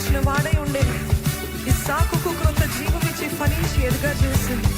ఫలించిన వాడై ఉండేది ఈ ఇస్సాకు క్రొత్త జీవమిచ్చి ఫలించి ఎదుగా చేసింది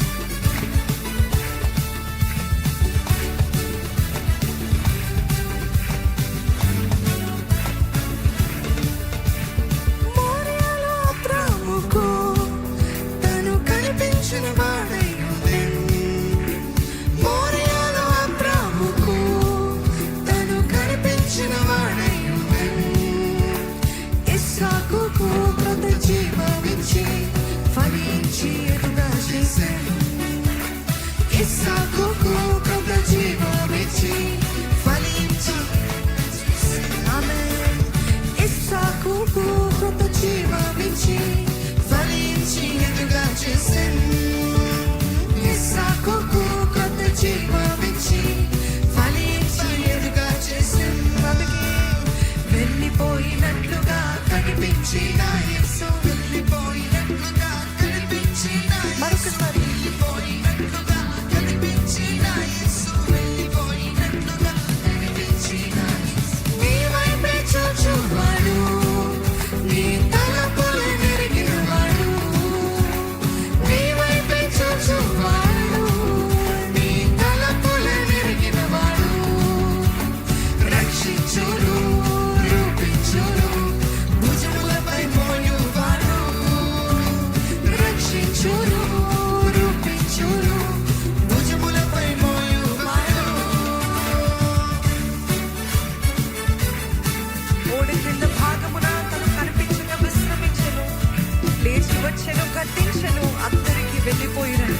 Sinai. దీక్షలు అందరికీ వెళ్ళిపోయినాయి